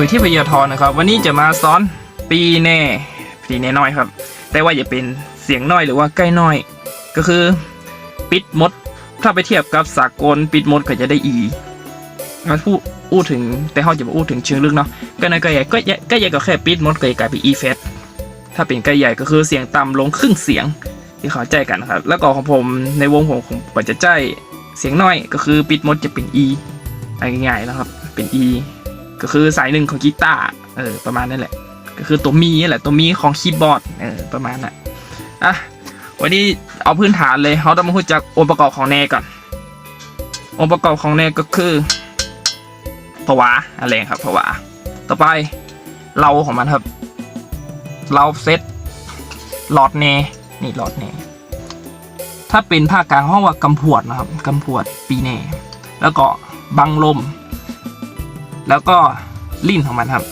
ตุ๋ยที่พยาทรนะครับ วันนี้จะมาสอนปีแน่ปีแน่น้อยครับ แต่ว่าอย่าเป็นเสียงน้อยหรือว่าใกล้น้อย ก็คือปิดมด ถ้าไปเทียบกับสากลปิดมดก็จะได้อีมาพูดอู้ถึงแต่เขาจะมาอู้ถึงเชิงลึกเนาะก็ในใกล้ใหญ่ก็ใกล้ใหญ่ก็แค่ปิดมดก็จะกลายเป็นอีเฟสถ้าเป็นใกล้ใหญ่ก็คือเสียงต่ำลงครึ่งเสียงที่เขาใจกันนะครับ แล้วก็ของผมในวงผมผมก็จะใจเสียงน้อยก็คือปิดมดจะเป็น E อะไรง่ายๆนะครับเป็น E ก็คือสายหนึ่งของกีตาร์เออประมาณนั้นแหละ ก็คือตัวมีนี่แหละตัวมีของคีย์บอร์ดเออประมาณนั้นอะวันนี้เอาพื้นฐานเลยเขาต้องมาพูดจากองค์ประกอบของแนก่อน องค์ประกอบของแนก็คือผวาอะไรครับผวาต่อไปเราของมันครับ เราเซตหลอดแนนี่หลอดแนถ้าเป็นภาคกลางห้องว่ากำพวดนะครับกำพวดปีแนแล้วก็บังลม แล้วก็ลิ้นของมันครับ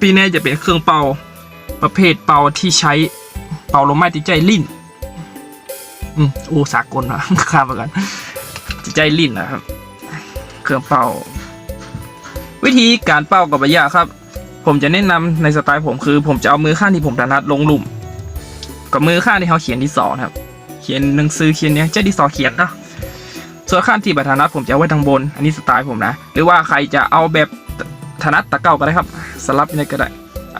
ปีแน่จะเป็นเครื่องเป่าประเภทเป่าที่ใช้เป่าลมไม้ติดใจลิ้นอืมโอ้สากลนะข้ามไปกันติดใจลิ้นนะครับ เครื่องเป่า วิธีการเป่ากับบยาครับ ผมจะแนะนำในสไตล์ผมคือ ผมจะเอามือข้างที่ผมถนัดลงลุ่ม กับมือข้างที่เขาเขียนที่สอครับ เขียนหนังสือเขียนเนี้ยเจ้าที่สอเขียนเนาะ ส่วนขั้นที่บัตรนัดผมจะไว้ทางบน อันนี้สไตล์ผมนะ หรือว่าใครจะเอาแบบถนัดตะเก้าก็ได้ครับ สลับยังไงก็ได้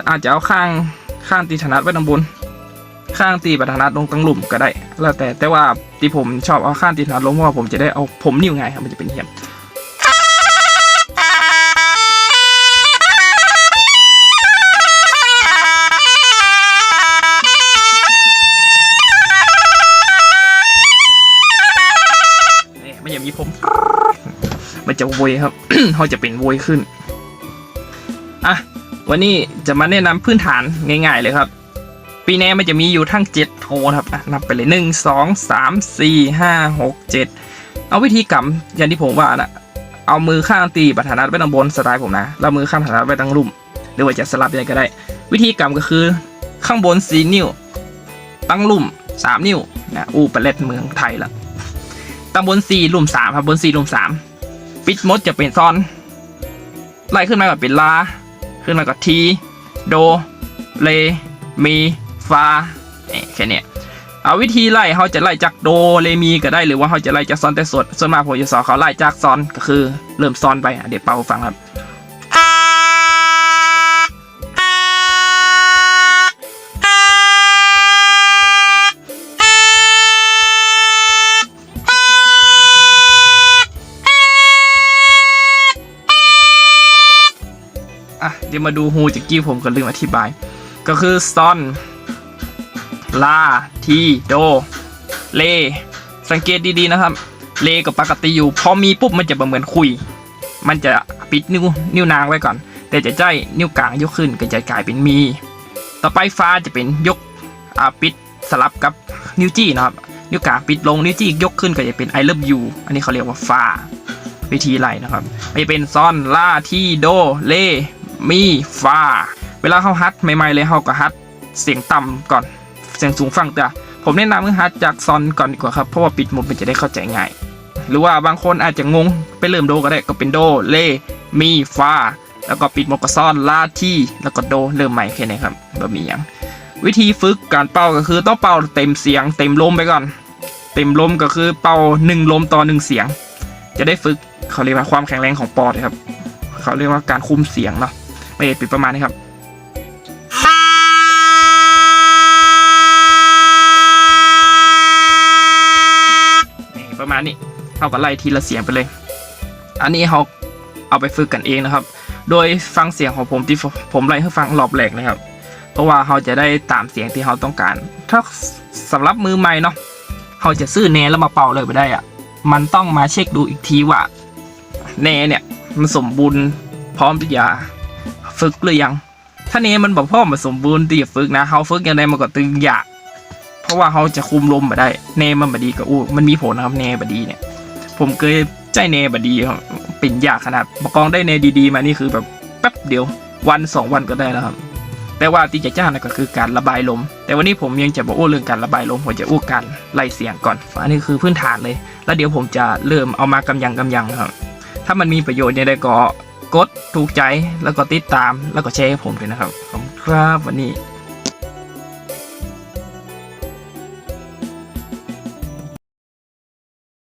อาจจะเอาข้างข้างตีถนัดไว้ทางบน ข้างตีบัตรนัดลงตั้งหลุมก็ได้ แล้วแต่แต่ว่าที่ผมชอบเอาข้างตีถนัดลงเพราะว่าผมจะได้เอาผมนิ้วไงครับมันจะเป็นเหียนนี่ไม่ อย่างมีผม มันจะโวยครับเขาจะเป็นโวยขึ้นอะวันนี้จะมาแนะนำพื้นฐานง่าย ๆ เลยครับ ปีแน่มันจะมีอยู่ทั้ง 7 โทนครับอะนับไปเลย 1 2 3 4 5 6 7 เอาวิธีกำอย่างที่ผมว่านะเอามือข้างตีบัตรนัดไว้ตรงบนสไตล์ผมนะแล้วมือข้างบัตรนัดไว้ตรงลุ่ม หรือว่าจะสลับยังไงก็ได้ วิธีกำก็คือข้างบน 4 นิ้ว ตั้งลุ่ม 3 นิ้วนะอู้ประเล็ดเมืองไทยละ ตำบลสี่ลุ่มครับบน4ลุ่มปิดมดจะเป็นซอน ไล่ขึ้นมากับเป็นลา ขึ้นมากับที โด เล มี ฟาเอ๊ะแค่นี้เอาวิธีไล่เขาจะไล่จากโดเลมีก็ได้หรือว่าเขาจะไล่จากซอนแต่สดส่วนมากผมจะสอนเขาไล่จากซอนก็คือเริ่มซอนไปเดี๋ยวเป่าฟังครับ เดี๋ยวมาดูฮูจากกี้ผมก็ลืมอธิบาย ก็คือซอน ลา ที โด เล สังเกตดีๆนะครับ เลกับปกติอยู่ พอมีปุ๊บมันจะเหมือนคุย มันจะปิดนิ้วนิ้วนางไว้ก่อน แต่จะใจนิ้วกลางยกขึ้นก็จะกลายเป็นมี ต่อไปฟ้าจะเป็นยกปิดสลับกับนิ้วจี้นะครับ นิ้วกลางปิดลงนิ้วจี้ยกขึ้นก็จะเป็น I love you อันนี้เขาเรียกว่าฟ้าวิธีไล่นะครับไม่เป็นซอนลาทีโด เล มีฟาเวลาเขาฮัดใหม่ๆเลยเขาก็ฮัดเสียงต่ำก่อนเสียงสูงฟังแต่ผมแนะนำให้ฮัดจากซอนก่อนดีกว่าครับเพราะว่าปิดหมดมันจะได้เข้าใจง่ายหรือว่าบางคนอาจจะงงไปเริ่มโดก็ได้ก็เป็นโดเลมีฟาแล้วก็ปิดหมดก็ซอนลาที่แล้วก็โดเริ่มใหม่แค่นี้ครับแบบมีอย่างวิธีฝึกการเป่าก็คือต้องเป่าเต็มเสียง เต็มลมไปก่อน เต็มลมก็คือเป่าหนึ่งลมต่อหนึ่งเสียง จะได้ฝึกเขาเรียกว่าความแข็งแรงของปอดครับ เขาเรียกว่าการคุมเสียงเนาะ ไม่ได้ปิดประมาณนี้ครับประมาณนี้เขาก็ไล่ทีละเสียงไปเลย อันนี้เขาเอาไปฝึกกันเองนะครับ โดยฟังเสียงของผมที่ผมไล่ให้ฟังรอบแรกนะครับ เพราะว่าเขาจะได้ตามเสียงที่เขาต้องการ ถ้าสำหรับมือใหม่เนาะเขาจะซื้อแนแล้วมาเป่าเลยไปได้อะมันต้องมาเช็คดูอีกทีว่าแนเนี่ยมันสมบูรณ์พร้อมที่จะ ฝึกหรือยัง ถ้าเนมันบอกพ่อมันสมบูรณ์ที่จะฝึกนะเขาฝึกยังไงมันก็ตึงยากเพราะว่าเขาจะคุมลมมาได้ เนมันบดีกับอู้มันมีผลนะครับเนบดีเนี่ย ผมเคยใจเนบดีเป็นยากขนาดประกองได้เนดีๆมานี่คือแบบแป๊บเดียววันสองวันก็ได้แล้วครับแต่ว่าที่จะจ้างนั่นก็คือการระบายลม แต่วันนี้ผมยังจะบอกอู้เรื่องการระบายลมผมจะอู้การไล่เสียงก่อนอันนี้คือพื้นฐานเลย แล้วเดี๋ยวผมจะเริ่มเอามากำยังกำยังครับ ถ้ามันมีประโยชน์เนี่ยได้ก็ กดถูกใจแล้วก็ติดตามแล้วก็แชร์ให้ผมด้วยนะครับขอบคุณครับวันนี้